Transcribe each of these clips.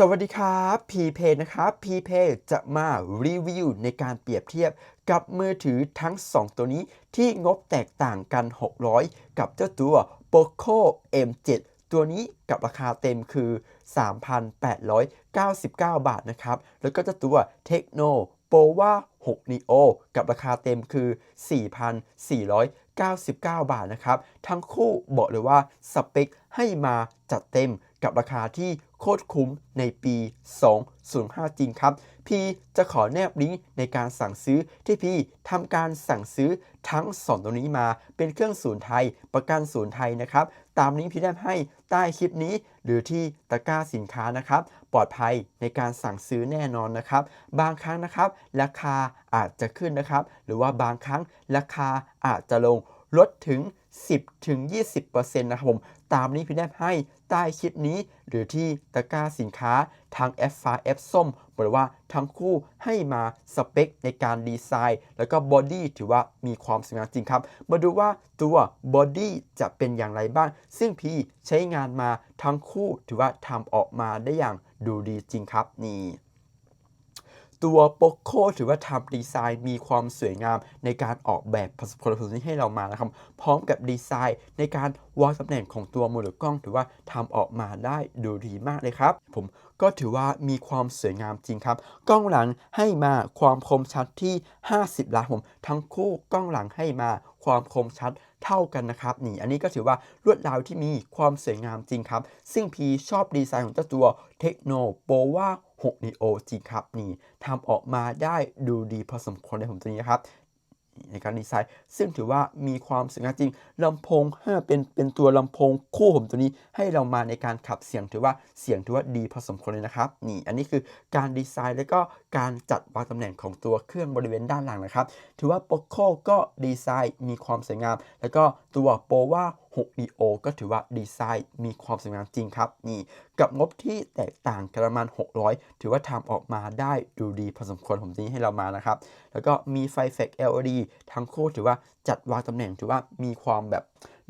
สวัสดีครับพีเพนะครับพีเพจะมารีวิวในการเปรียบเทียบกับมือถือทั้ง 2 ตัวนี้ที่งบแตกต่างกัน 600 กับเจ้าตัว Poco M7 ตัวนี้กับราคาเต็มคือ 3,899 บาทนะครับ แล้วก็เจ้าตัว Tecno Pova 6 Neo กับราคาเต็มคือ 4,499 บาทนะครับ ทั้งคู่บอกเลยว่าสเปคให้มาจัดเต็ม กับราคาที่โคตรคุ้มในปี205 จริงครับ พี่จะขอแนบลิงก์ในการสั่งซื้อที่พี่ทำการสั่งซื้อทั้ง 2 ตัวนี้มาเป็นเครื่องศูนย์ไทย ประกันศูนย์ไทยนะครับ ตามลิงก์พี่ได้ให้ใต้คลิปนี้ หรือที่ตะกร้าสินค้านะครับ ปลอดภัยในการสั่งซื้อแน่นอนนะครับ บางครั้งนะครับ ราคาอาจจะขึ้นนะครับ หรือว่าบางครั้งราคาอาจจะลงลดถึง 10-20%นะครับผม ตามนี้พี่แนบให้ใต้คลิปนี้ หรือที่ตะกร้าสินค้าทาง F ฟ้า F ส้มบอกเลยว่าทั้งคู่ให้มาสเปคในการดีไซน์ แล้วก็บอดี้ถือว่ามีความสวยงามจริงครับ มาดูว่าตัวบอดี้จะเป็นอย่างไรบ้าง ซึ่งพี่ใช้งานมาทั้งคู่ถือว่าทำออกมาได้อย่างดูดีจริงครับนี่ ตัว Poco ถือว่าทำดีไซน์มีความสวยงามในการออกแบบผลิตภัณฑ์นี้ให้เรามานะครับ พร้อมกับดีไซน์ในการวางตำแหน่งของตัวโมเดลกล้อง ถือว่าทำออกมาได้ดูดีมากเลยครับ ผมก็ถือว่ามีความสวยงามจริงครับ กล้องหลังให้มาความคมชัดที่ 50 ล้านผม ทั้งคู่กล้องหลังให้มาความคมชัดเท่ากันนะครับนี่อันนี้ก็ถือว่าลวดลายที่มีความสวยงามจริงครับ ซึ่งพีชอบดีไซน์ของเจ้าตัว Tecno Pova 6 Neo จริงครับนี่ทำออกมาได้ดูดีพอสมควรเลยผมตัวนี้ครับในการดีไซน์ ซึ่งถือว่ามีความสวยงามจริงลำโพงห้เป็นเป็นตัวลำโพงคู่ผมตัวนี้ให้เรามาในการขับเสียงถือว่าเสียงถือว่าดีพอสมควรเลยนะครับนี่อันนี้คือการดีไซน์แล้วก็การจัดวางตำแหน่งของตัวเครื่องบริเวณด้านหลังนะครับ ถือว่า Poco ก็ดีไซน์มีความสวยงาม แล้วก็ตัว Pova 6 Neo ก็ถือว่าดีไซน์มีความสวยงามจริงครับ นี่ กับงบที่แตกต่างกันประมาณ 600 ถือว่าทำออกมาได้ดูดีพอสมควรผมนี้ให้เรามานะครับ แล้วก็มีไฟแฟก LED ทั้งคู่ถือว่าจัดวางตำแหน่งถือว่ามีความแบบ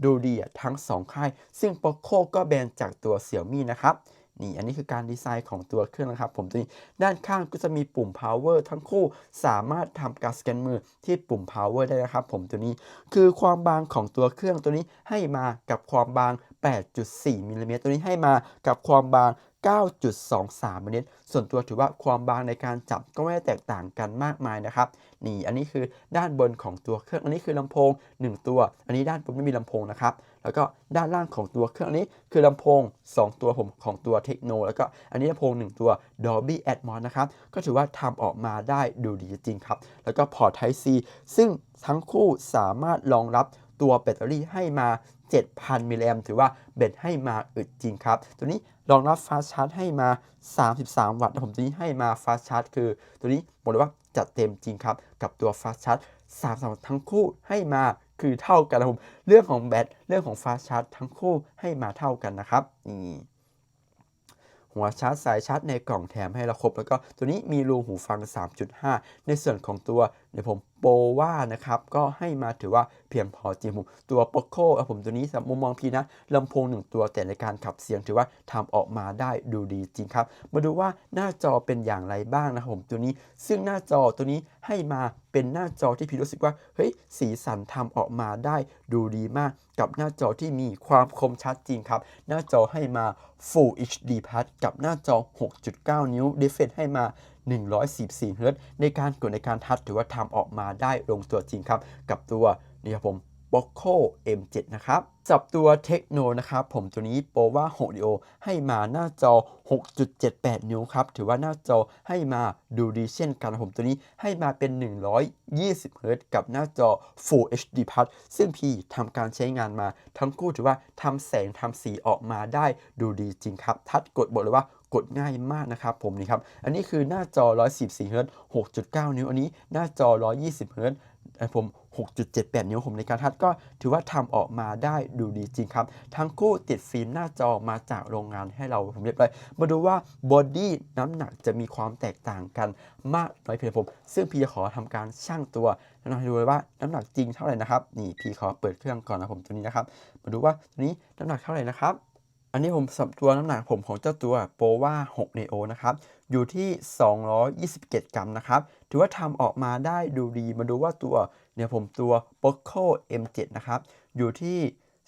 ดูดีทั้ง 2 ค่าย ซึ่ง Poco ก็แบนจากตัว Xiaomi นะครับ นี่อันนี้คือการดีไซน์ของตัวเครื่องนะครับ ผมตัวนี้ด้านข้างก็จะมีปุ่ม power ทั้งคู่สามารถทำการสแกนมือที่ปุ่ม power ได้นะครับ ผมตัวนี้คือความบางของตัวเครื่องตัวนี้ให้มากับความบาง 8.4มิลลิเมตรตัวนี้ให้มากับความบาง 9.23มิลลิเมตรส่วนตัวถือว่าความบางในการจับก็ไม่ได้แตกต่างกันมากมายนะครับ นี่อันนี้คือด้านบนของตัวเครื่อง อันนี้คือลำโพง 1 ตัว อันนี้ด้านบนไม่มีลำโพงนะครับ แล้วก็ด้านล่างของตัวเครื่องนี้คือลำโพง 2 ตัวผมของตัวเทคโนแล้วก็อันนี้ลำโพง 1 ตัว Dolby Atmos นะครับ ก็ถือว่าทำออกมาได้ดูดีจริงครับ แล้วก็พอร์ต Type C ซึ่งทั้งคู่สามารถรองรับตัวแบตเตอรี่ให้มา 7,000 มิลลิแอมถือว่าเบ็ดให้มาอึดจริงครับ ตัวนี้รองรับฟาสชาร์จให้มา 33 วัตต์นะผมตัวนี้ให้มาฟาสชาร์จคือ ตัวนี้บอกเลยว่าจัดเต็มจริงครับ กับตัวฟาสชาร์จ33วัตต์ทั้งคู่ให้มา คือเท่ากันนะผมเรื่องของแบตเรื่องของฟาสชาร์จทั้งคู่ให้มาเท่ากันนะครับนี่หัวชาร์จสายชาร์จในกล่องแถมให้เราครบ แล้วก็ตัวนี้มีรูหูฟัง 3.5 ในส่วนของตัวเดี๋ยวผม โปว่านะครับ ก็ให้มาถือว่าเพียงพอจริงผมตัว Poco ครับผมตัวนี้สมุมมองพีนะลำโพงหนึ่งตัวแต่ในการขับเสียงถือว่าทำออกมาได้ดูดีจริงครับ มาดูว่าหน้าจอเป็นอย่างไรบ้างนะครับผมตัวนี้ ซึ่งหน้าจอตัวนี้ให้มาเป็นหน้าจอที่พี่รู้สึกว่าเฮ้ยสีสันทำออกมาได้ดูดีมาก กับหน้าจอที่มีความคมชัดจริงครับ หน้าจอให้มา Full HD Plus กับหน้าจอ 6.9 นิ้ว Difference ให้มา 144เฮิรตซ์ในการกดในการทัชถือว่าทำออกมาได้ลงตัวจริงครับ กับตัวนี่ครับผม Poco M7 นะครับจับตัวเทคโนนะครับผมตัวนี้โปว่า6 Neo ให้มาหน้าจอ 6.78 นิ้วครับ ถือว่าหน้าจอให้มาดูดีเช่นกันผมตัวนี้ให้มาเป็น 120เฮิรต์กับหน้าจอ Full HD Plus ซึ่งพี่ทำการใช้งานมา ทั้งคู่ถือว่าทำแสงทำสีออกมาได้ดูดีจริงครับ ทัดกดบอกเลยว่า กดง่ายมากนะครับผมนี่ครับ อันนี้คือหน้าจอ114เฮิรต์6.9 นิ้ว อันนี้หน้าจอ 120เฮิรต์ผม 6.78 นิ้วผมในการทัดก็ถือว่าทำออกมาได้ดูดีจริงครับ ทั้งคู่ติดฟิล์มหน้าจอมาจากโรงงานให้เราผมเรียบร้อย มาดูว่าบอดี้น้ำหนักจะมีความแตกต่างกันมากน้อยเพียงผม ซึ่งพี่จะขอทำการชั่งตัวแล้วเราดูเลยว่าน้ำหนักจริงเท่าไหร่นะครับ นี่พี่ขอเปิดเครื่องก่อนนะผมตัวนี้นะครับ มาดูว่าตัวนี้น้ำหนักเท่าไหร่นะครับ อันนี้ผมสับตัวน้ำหนักผมของเจ้าตัวโปว่า6 Neo นะครับ อยู่ที่ 227 กรัมนะครับ ถือว่าทำออกมาได้ดูดี มาดูว่าตัวเนี่ยผมตัว Poco M7 นะครับ อยู่ที่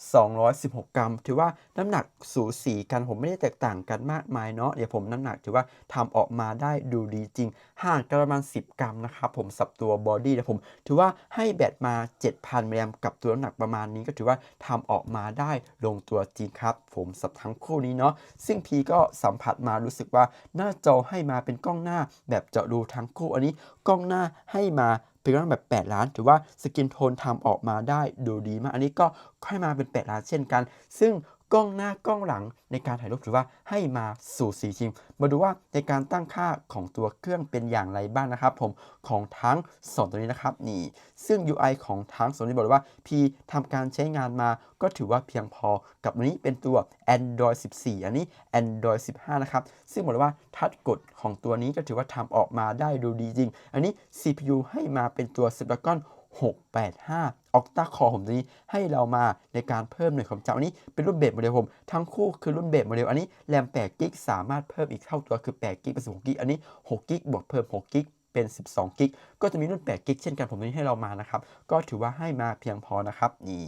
216 กรัม ถือว่าน้ำหนักสูสีกันผมไม่ได้แตกต่างกันมากมายเนาะเดี๋ยวผมน้ำหนักถือว่าทำออกมาได้ดูดีจริงห่างกันประมาณ 10 กรัมนะครับผมสับตัวบอดี้นะผมถือว่าให้แบตมา 7,000มิลลิแอมกับตัวน้ำหนักประมาณนี้ก็ถือว่าทำออกมาได้ลงตัวจริงครับ ผมสับทั้งคู่นี้เนาะซึ่งพีก็สัมผัสมารู้สึกว่าหน้าจอให้มาเป็นกล้องหน้าแบบเจาะรูทั้งคู่อันนี้กล้องหน้าให้มา เป็ต้องแบบ 8 ล้าน ถือว่าสกินโทนทำออกมาได้ดูดีมาก อันนี้ก็ค่อยมาเป็น 8 ล้านเช่นกัน ซึ่ง กล้องหน้ากล้องหลังในการถ่ายรูปถือว่าให้มาสู่สีจริง มาดูว่าในการตั้งค่าของตัวเครื่องเป็นอย่างไรบ้างนะครับ ผมของทั้งสองตัวนี้นะครับนี่ ซึ่ง UI ของทั้งสองนี้บอกเลยว่า พี่ทำการใช้งานมาก็ถือว่าเพียงพอกับอันนี้เป็นตัว Android 14 อันนี้ Android 15 นะครับ ซึ่งบอกเลยว่าทัดกดของตัวนี้ก็ถือว่าทำออกมาได้ดูดีจริง อันนี้ CPU ให้มาเป็นตัว Snapdragon 685 Octa Core ผมตัวนี้ให้เรามาในการเพิ่มหน่วยความจำอันนี้เป็นรุ่นเบสโมเดลผมทั้งคู่คือรุ่นเบสโมเดลอันนี้แรม8กิกสามารถเพิ่มอีกเท่าตัวคือ8กิกเป็น16กิกอันนี้6กิกบวกเพิ่ม6กิกเป็น 12กิกก็จะมีรุ่น8กิกเช่นกันผมตัวนี้ให้เรามานะครับ ก็ถือว่าให้มาเพียงพอนะครับนี่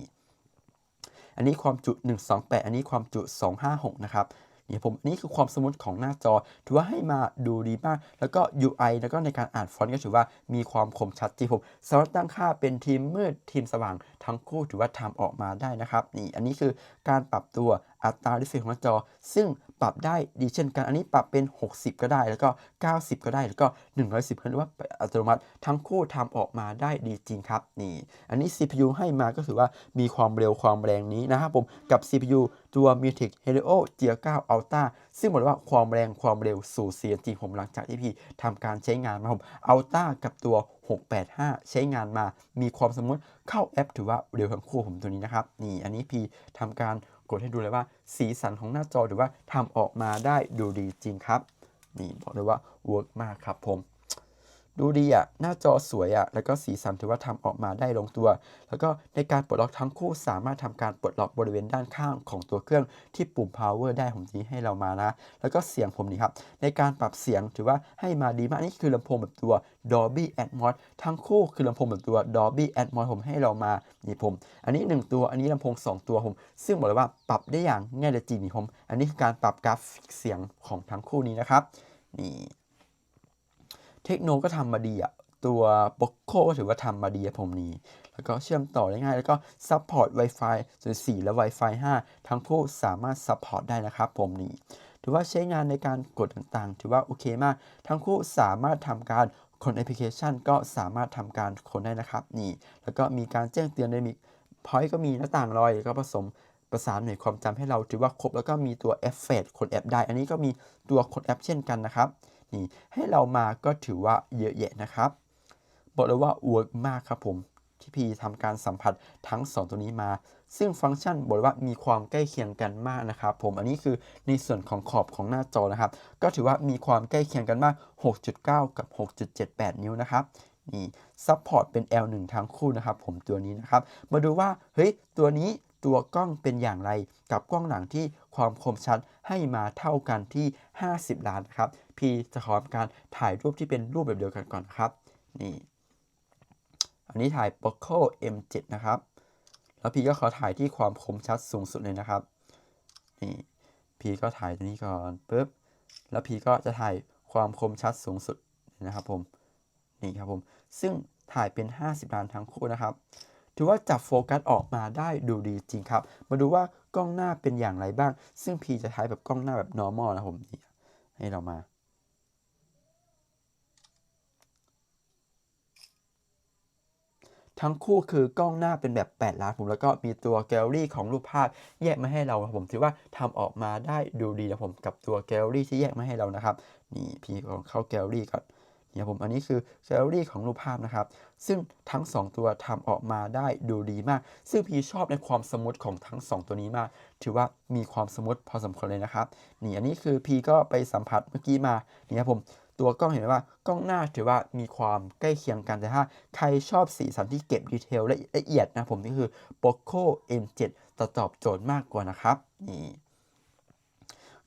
อันนี้ความจุ 128 อันนี้ความจุ 256 นะครับ นี่ผมอันนี้คือความสมูทของหน้าจอ ถือว่าให้มาดูดีมาก แล้วก็ UI แล้วก็ในการอ่านฟอนต์ก็ถือว่ามีความคมชัดจริงผมสามารถตั้งค่าเป็นทีมมืดทีมสว่างทั้งคู่ถือว่าทำออกมาได้นะครับนี่อันนี้คือการปรับตัวอัตราดิฟเฟของหน้าจอ ซึ่งปรับได้ดีเช่นกัน อันนี้ปรับเป็น 60 ก็ได้ แล้วก็ 90 ก็ได้ แล้วก็ 110หรือว่าอัตโนมัติ ทั้งคู่ทำออกมาได้ดีจริงครับนี่ อันนี้ CPU ให้มาก็ถือว่ามีความเร็วความแรงนี้นะครับผมกับ CPU ตัว Mythic Helio G9 Ultra ซึ่งบอกเลยว่าความแรงความเร็วสู่เสียจริงผมหลังจากที่พี่ทำการใช้งานมาผม Ultra กับตัว 685 ใช้งานมา มีความสมูทเข้าแอปถือว่าเร็วทั้งคู่ผมตัวนี้นะครับ นี่อันนี้พี่ทำการกดให้ดูเลยว่า สีสันของหน้าจอถือว่าทำออกมาได้ดูดีจริงครับ นี่บอกเลยว่าเวิร์กมากครับผม ดูดีอะ หน้าจอสวยอะ แล้วก็สีสันถือว่าทำออกมาได้ลงตัว แล้วก็ในการปลดล็อกทั้งคู่สามารถทำการปลดล็อกบริเวณด้านข้างของตัวเครื่องที่ปุ่ม power ได้ผมชี้ให้เรามานะ แล้วก็เสียงผมนี่ครับ ในการปรับเสียงถือว่าให้มาดีมากนี่คือลำโพงแบบตัว Dolby Atmos ทั้งคู่คือลำโพงแบบตัว Dolby Atmos ผมให้เรามานี่ผม อันนี้ 1 ตัวอันนี้ลำโพง 2 ตัวผม ซึ่งบอกเลยว่าปรับได้อย่างง่ายเลยจริงนี่ผม อันนี้คือการปรับกราฟิกเสียงของทั้งคู่นี้นะครับนี่ เทคโนก็ทำมาดีอะตัว p o c o ก็ถือว่าทำมาดีผมนี่แล้วก็เชื่อมต่อได้ง่าย แล้วก็ซัพพอร์ต Wi-Fi 4และ Wi-Fi 5 ทั้งคู่สามารถซัพพอร์ตได้นะครับผมนี่ถือว่าใช้งานในการกดต่างๆ ถือว่าโอเคมาก ทั้งคู่สามารถทำการคนแอปพลิเคชันก็สามารถทำการคนได้นะครับนี่แล้วก็มีการแจ้งเตือนได้มีพอยก็มีหน้าต่างลอยแล้วก็ผสมประสานหน่วยความจำให้เราถือว่าครบแล้วก็มีตัวเอฟเฟกคนแอปได้ อันนี้ก็มีตัวคนแอปเช่นกันนะครับ นีให้เรามาก็ถือว่าเยอะแยะนะครับ บอกเลยว่าเวิร์กมากครับผมที่พี่ทำการสัมผัสทั้ง 2 ตัวนี้มา ซึ่งฟังก์ชันบอกเลยว่ามีความใกล้เคียงกันมากนะครับผมอันนี้คือในส่วนของขอบของหน้าจอนะครับ ก็ถือว่ามีความใกล้เคียงกันมาก 6.9 กับ 6.78 นิ้วนะครับนี่ซัพพอร์ตเป็น L1 ทั้งคู่นะครับผมตัวนี้นะครับ มาดูว่าเฮ้ยตัวนี้ ตัวกล้องเป็นอย่างไร กับกล้องหลังที่ความคมชัดให้มาเท่ากันที่ 50 ล้านนะครับพี่จะขอทำการถ่ายรูปที่เป็นรูปแบบเดียวกันก่อนครับนี่อันนี้ถ่าย Poco M7 นะครับ แล้วพี่ก็ขอถ่ายที่ความคมชัดสูงสุดเลยนะครับนี่พี่ก็ถ่ายตัวนี้ก่อนปุ๊บแล้วพี่ก็จะถ่ายความคมชัดสูงสุดนะครับผมนี่ครับผมซึ่งถ่ายเป็น 50 ล้านทั้งคู่นะครับ ถือว่าจับโฟกัสออกมาได้ดูดีจริงครับ มาดูว่ากล้องหน้าเป็นอย่างไรบ้าง ซึ่งพีจะถ่ายแบบกล้องหน้าแบบ normal นะผมนี่ให้เรามา ทั้งคู่คือกล้องหน้าเป็นแบบ 8 ล้านผมแล้วก็มีตัวแกลลี่ของรูปภาพแยกมาให้เราครับผมถือว่าทำออกมาได้ดูดีนะผมกับตัวแกลลี่ที่แยกมาให้เรานะครับ นี่พี่ลองเข้าแกลลี่ก่อน นี่ยผมอันนี้คือแกลเลอรี่ของรูปภาพนะครับ ซึ่งทั้ง 2 ตัวทำออกมาได้ดูดีมาก ซึ่งพี่ชอบในความสมูทของทั้ง 2 ตัวนี้มาก ถือว่ามีความสมูทพอสมควรเลยนะครับนี่อันนี้คือพีก็ไปสัมผัสเมื่อกี้มาเนี่ครับผมตัวกล้องเห็นไหมว่ากล้องหน้าถือว่ามีความใกล้เคียงกันแต่ถ้าใครชอบสีสันที่เก็บดีเทลละเอียดนะผมนี่คือ Poco M7 ตอบโจทย์มากกว่านะครับนี่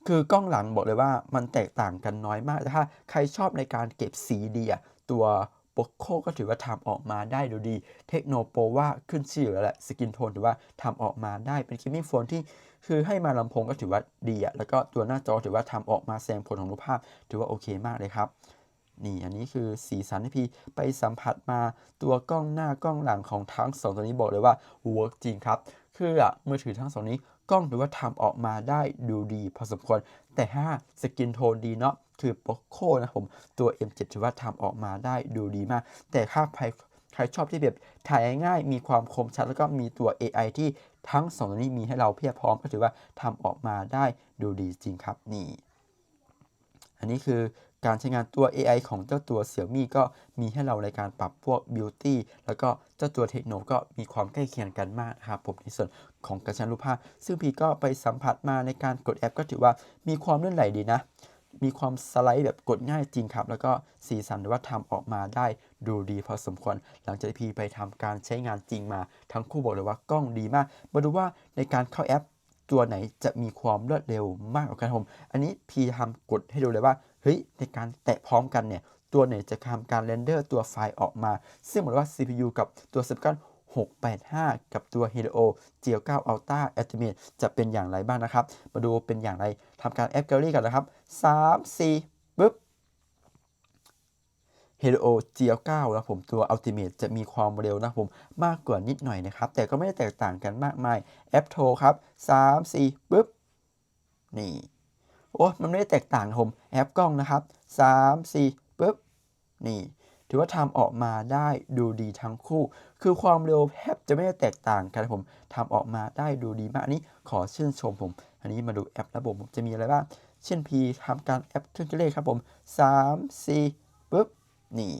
คือกล้องหลังบอกเลยว่ามันแตกต่างกันน้อยมากแต่ถ้าใครชอบในการเก็บสีดีอะตัวโปโคก็ถือว่าทำออกมาได้ดูดี เทคโนโปว่าขึ้นชื่ออยู่แล้วแหละสกินโทนถือว่าทำออกมาได้เป็นคิมมิ่งโฟนที่คือให้มาลำโพงก็ถือว่าดีอะแล้วก็ตัวหน้าจอถือว่าทำออกมาแสดงผลของรูปภาพ ถือว่าโอเคมากเลยครับนี่อันนี้คือสีสันที่พี่ไปสัมผัสมาตัวกล้องหน้ากล้องหลังของทั้งสองตัวนี้บอกเลยว่าเวิร์กจริงครับ คืออะมือถือทั้งสองนี้ กล้องถือว่าทำออกมาได้ดูดีพอสมควร แต่ถ้าสกินโทนดีเนาะคือโปโคนะผมตัว M7 ถือว่าทำออกมาได้ดูดีมาก แต่ถ้าใครใครชอบที่แบบถ่ายง่ายมีความคมชัดแล้วก็มีตัว AI ที่ทั้งสองตัวนี้มีให้เราเพียบพร้อมก็ถือว่าทำออกมาได้ดูดีจริงครับนี่ อันนี้คือ การใช้งานตัว AI ของเจ้าตัว Xiaomi ก็มีให้เราในการปรับพวก Beauty แล้วก็เจ้าตัวเทคโนก็มีความใกล้เคียงกันมากครับผมในส่วนของกระชันรูปภาพ ซึ่งพี่ก็ไปสัมผัสมาในการกดแอป ก็ถือว่ามีความลื่นไหลดีนะ มีความสไลด์แบบกดง่ายจริงครับ แล้วก็สีสันหรือว่าทำออกมาได้ดูดีพอสมควร หลังจากที่พี่ไปทำการใช้งานจริงมา ทั้งคู่บอกเลยว่ากล้องดีมาก มาดูว่าในการเข้าแอปตัวไหนจะมีความรวดเร็วมากกว่ากันผม อันนี้พี่ทำกดให้ดูเลยว่า เฮ้ยในการแตะพร้อมกันเนี่ยตัวไหนจะทำการเรนเดอร์ตัวไฟล์ออกมา ซึ่งเหมือนว่า CPU กับตัว Snapdragon 685 กับตัว Helio G9 Ultra Ultimate จะเป็นอย่างไรบ้างนะครับ มาดูเป็นอย่างไรทำการแอป Gallery กันนะครับ 3 4ปึ๊บ Helio G9 นะผมตัว Ultimate จะมีความเร็วนะผมมากกว่านิดหน่อยนะครับ แต่ก็ไม่ได้แตกต่างกันมากมายแอปโทรครับ 3 4ปึ๊บ นี่ โอ้มันไม่ได้แตกต่างผมแอปกล้องนะครับ 3 4ปึ๊บนี่ ถือว่าทำออกมาได้ดูดีทั้งคู่ คือความเร็วแทบจะไม่ได้แตกต่างกันครับผมทำออกมาได้ดูดีมากอันนี้ขอชื่นชมผม อันนี้มาดูแอประบบผมจะมีอะไรบ้างเช่น P ทำการแอปเครื่องคิดเลขครับผม3 4ปึ๊บนี่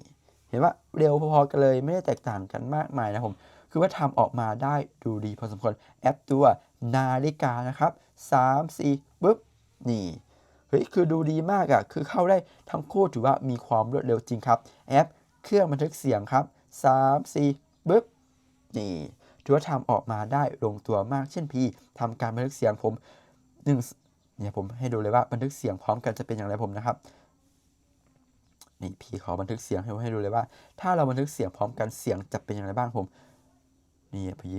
เห็นว่าเร็วพอๆกันเลยไม่ได้แตกต่างกันมากมายนะผมคือว่าทำออกมาได้ดูดีพอสมควรแอปตัวนาฬิกานะครับ3 4ปึ๊บนี่ ฮ้ยคือดูดีมากอะ่ะคือเข้าได้ทั้งคู่ถือว่ามีความรวดเร็วจริงครับ แอป เครื่องบันทึกเสียงครับ3 4ปึ๊บนี่ถือว่าทำออกมาได้ลงตัวมากเช่นพี่ทำการบันทึกเสียงผมหนึ่งเนี่ยผมให้ดูเลยว่าบันทึกเสียงพร้อมกันจะเป็นอย่างไรผมนะครับนี่พี่ขอบันทึกเสียงให้ให้ดูเลยว่า ถ้าเราบันทึกเสียงพร้อมกันเสียงจะเป็นอย่างไรบ้างผม นี่พี่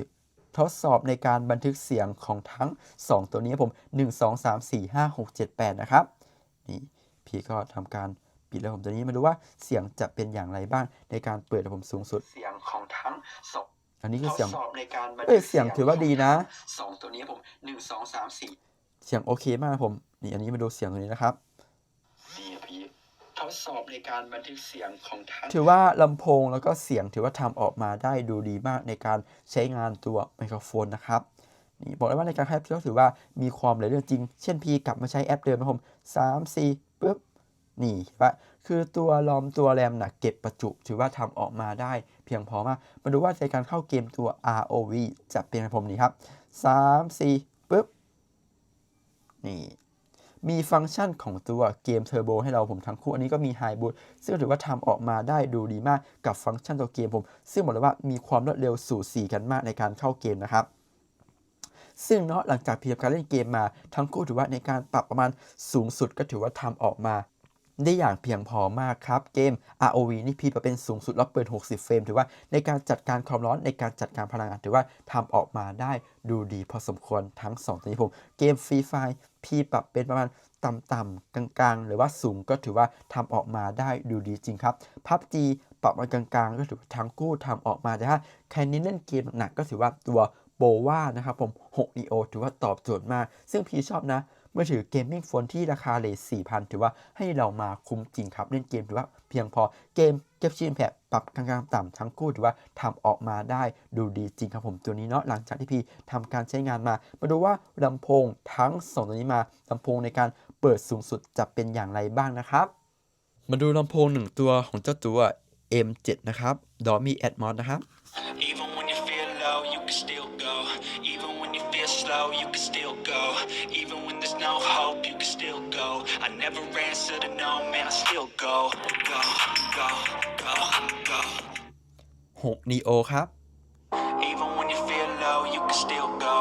ทดสอบในการบันทึกเสียงของทั้ง 2 ตัวนี้ผม 1 2 3 4 5 6 7 8 นะครับ นี่พี่ก็ทำการปิดแล้วผมตัวนี้มาดูว่าเสียงจะเป็นอย่างไรบ้างในการเปิดระบบสูงสุด เสียงของทั้งสองอันนี้คือเสียงทดสอบในการบันเอ้ทึยกเสียงถือว่าดีนะสองตัวนี้ผมหนึ่งสองสามสี่เสียงโอเคมากนะผม นี่อันนี้มาดูเสียงตัวนี้นะครับนี่อะพี่ท ดสอบในการบันทึกเสียงของทั้งถือว่าลำโพงแล้วก็เสียงถือว่าทำออกมาได้ดูดีมากในการใช้งานตัวไมโครโฟนนะครับนี่บอกเลยว่าในการแคปก็ถือว่ามีความเลยเรื่องจริง เช่นพีกลับมาใช้แอปเดิมนะผม3 4ปึ๊บนี่เห็นปะคือตัวลอมตัวแรมนะเก็บประจุ ถือว่าทำออกมาได้เพียงพอมาก มาดูว่าในการเข้าเกมตัว ROV จะเป็นอย่างไรผมนี่ครับ3 4ปึ๊บนี่ มีฟังก์ชันของตัวเกมเทอร์โบให้เราผมทั้งคู่ อันนี้ก็มีไฮบูทซึ่งถือว่าทำออกมาได้ดูดีมากกับฟังก์ชันตัวเกมผม ซึ่งบอกเลยว่ามีความรวดเร็วสู่สีกันมากในการเข้าเกมนะครับซึ่งเนาะหลังจากเพียบการเล่นเกมมาทั้งคู่ถือว่าในการปรับประมาณสูงสุดก็ถือว่าทำออกมา ได้อย่างเพียงพอมากครับ เกม ROV นี่พีปรับเป็นสูงสุดแล้วเปิด 60 เฟรม ถือว่าในการจัดการความร้อนในการจัดการพลังงาน ถือว่าทำออกมาได้ดูดีพอสมควรทั้ง 2 ตัวนี้ผม เกมฟรีไฟพีปรับเป็นประมาณต่ำๆกลางๆ หรือว่าสูงก็ถือว่าทำออกมาได้ดูดีจริงครับพับจีปรับมากลางๆ ก็ถือว่าทั้งคู่ทำออกมาแต่ถ้าใครเน้เล่นเกมหนักก็ถือว่าตัวโบว่านะครับผม6 e o ถือว่าตอบโจทย์มาก ซึ่งพีชอบนะ มือถือเกมมิ่งโฟนที่ราคาเลท4,000 ถือว่าให้เรามาคุ้มจริงครับ เล่นเกมถือว่าเพียงพอเกมเก็บชินแพดปรับกลางๆต่ำทั้งคู่ถือว่าทำออกมาได้ดูดีจริงครับผมตัวนี้เนาะหลังจากที่พี่ทำการใช้งานมา มาดูว่าลำโพงทั้งสองตัวนี้มาลำโพงในการเปิดสูงสุดจะเป็นอย่างไรบ้างนะครับ มาดูลำโพงหนึ่งตัวของเจ้าตัว M7 นะครับ Dolby Atmos นะครับ I never answer to no, man, I still go. Go, go, go, go. 6 Neo ครับ Even when you feel low, you can can still go.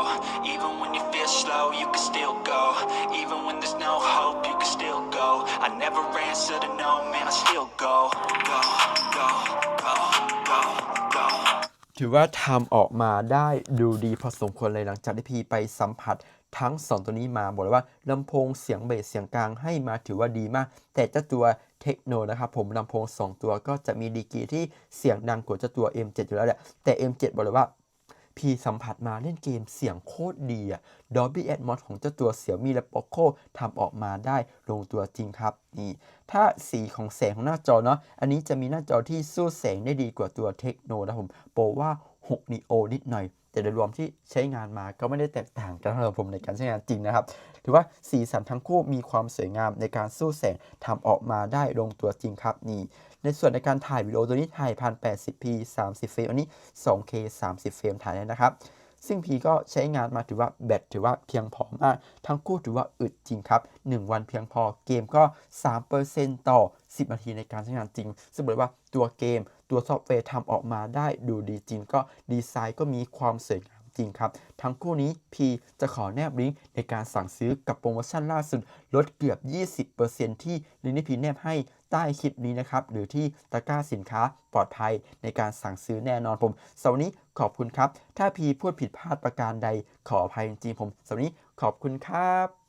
Even when you feel slow, you can still go. Even when there's no hope, you can still go. I never answer to no, man, I still go. Go, go, go, go, go. ถือว่าทำออกมาได้ดูดีพอสมควรเลยหลังจากที่พี่ไปสัมผัส ทั้งสองตัวนี้มาบอกเลยว่าลำโพงเสียงเบสเสียงกลางให้มาถือว่าดีมาก แต่เจ้าตัวเทคโนนะครับผมลำโพง 2 ตัวก็จะมีดีกรีที่เสียงดังกว่าเจ้าตัว M7 อยู่แล้วแหละแต่ M7 บอกเลยว่าพี่สัมผัสมาเล่นเกมเสียงโคตรดีอะ Dolby Atmos ของเจ้าตัวเสี่ยมีและ Poco ทำออกมาได้ลงตัวจริงครับ นี่ ถ้าสีของแสงของหน้าจอเนาะ อันนี้จะมีหน้าจอที่สู้แสงได้ดีกว่าตัวเทคโนนะผมโปรว่า6 Neo นิดหน่อย แต่โดยรวมที่ใช้งานมาก็ไม่ได้แตกต่างกันสำหรับผมในการใช้งานจริงนะครับ ถือว่าสีสันทั้งคู่มีความสวยงามในการสู้แสงทำออกมาได้ลงตัวจริงครับนี่ในส่วนในการถ่ายวิดีโอตัวนี้ถ่าย 1080p 30เฟรมอันนี้ 2K 30 เฟรมถ่ายได้นะครับซึ่งพีก็ใช้งานมาถือว่าแบตถือว่าเพียงพอมาก ทั้งคู่ถือว่าอึดจริงครับ 1 วันเพียงพอเกมก็ 3%ต่อ 10 นาทีในการใช้งานจริง ซึ่งบอกเลยว่าตัวเกม ตัวซอฟต์แวร์ทำออกมาได้ดูดีจริง ก็ดีไซน์ก็มีความสวยงามจริงครับ ทั้งคู่นี้พีจะขอแนบลิงก์ในการสั่งซื้อกับโปรโมชั่นล่าสุด ลดเกือบ 20%ที่ลิงก์ที่พีแนบให้ใต้คลิปนี้นะครับ หรือที่ตะกร้าสินค้าปลอดภัยในการสั่งซื้อแน่นอนผมสำหรับวันนี้ขอบคุณครับ ถ้าพีพูดผิดพลาดประการใดขออภัยจริงๆผมสำหรับวันนี้ขอบคุณครับ